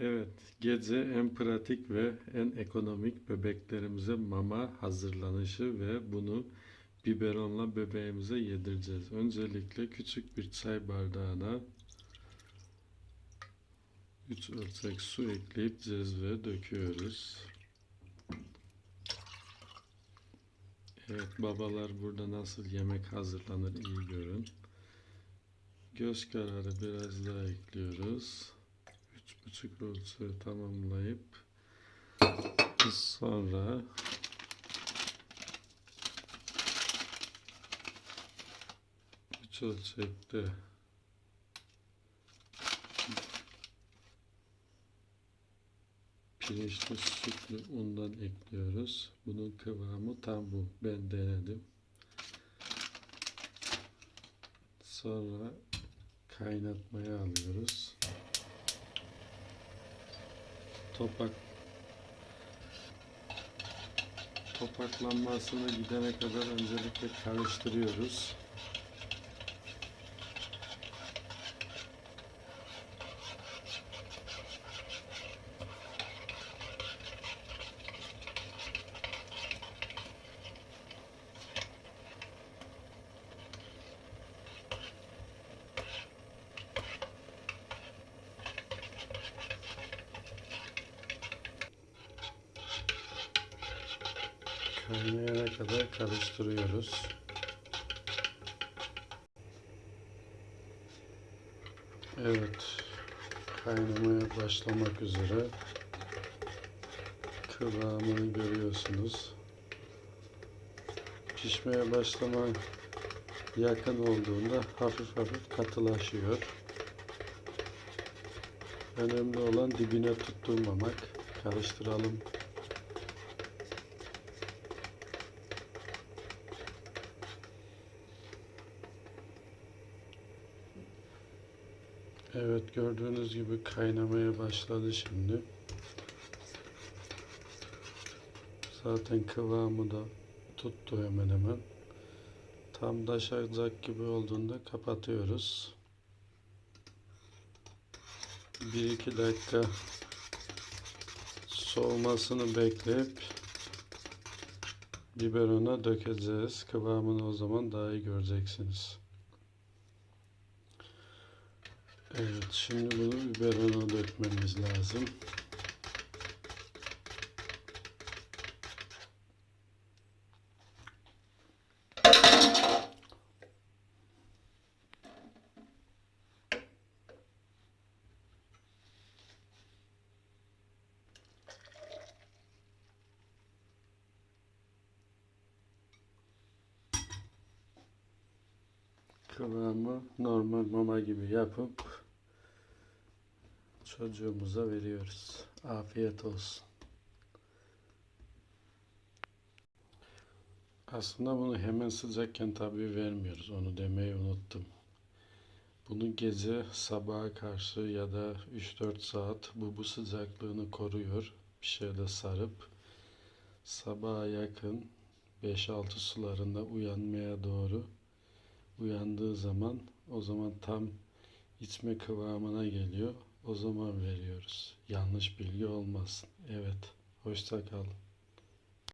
Evet, gece en pratik ve en ekonomik bebeklerimize mama hazırlanışı ve bunu biberonla bebeğimize yedireceğiz. Öncelikle küçük bir çay bardağına 3 ölçek su ekleyip cezveye döküyoruz. Evet, babalar burada nasıl yemek hazırlanır iyi görün. Göz kararı biraz daha ekliyoruz. Buçuk ölçü tamamlayıp sonra üç ölçekte pirinçli sütlü undan ekliyoruz. Bunun kıvamı tam bu. Ben denedim. Sonra kaynatmaya alıyoruz. Topak topaklanmasına gidene kadar öncelikle karıştırıyoruz. Kaynayana kadar karıştırıyoruz. Evet, kaynamaya başlamak üzere. Kıvamını görüyorsunuz. Pişmeye başlama yakın olduğunda hafif hafif katılaşıyor. Önemli olan dibine tutturmamak. Karıştıralım. Evet gördüğünüz gibi kaynamaya başladı şimdi. Zaten kıvamı da tuttu hemen hemen. Tam taşacak gibi olduğunda kapatıyoruz. 1-2 dakika soğumasını bekleyip biberona dökeceğiz. Kıvamını o zaman daha iyi göreceksiniz. Evet, şimdi bunu biberona dökmemiz lazım. Kıvamı normal mama gibi yapıp çocuğumuza veriyoruz. Afiyet olsun. Aslında bunu hemen sıcakken tabii vermiyoruz. Onu demeyi unuttum. Bunu gece sabaha karşı ya da 3-4 saat bu bu sıcaklığını koruyor. Bir şeyle sarıp sabaha yakın 5-6 sularında uyanmaya doğru uyandığı zaman o zaman tam içme kıvamına geliyor. O zaman veriyoruz. Yanlış bilgi olmasın. Evet. Hoşça kalın.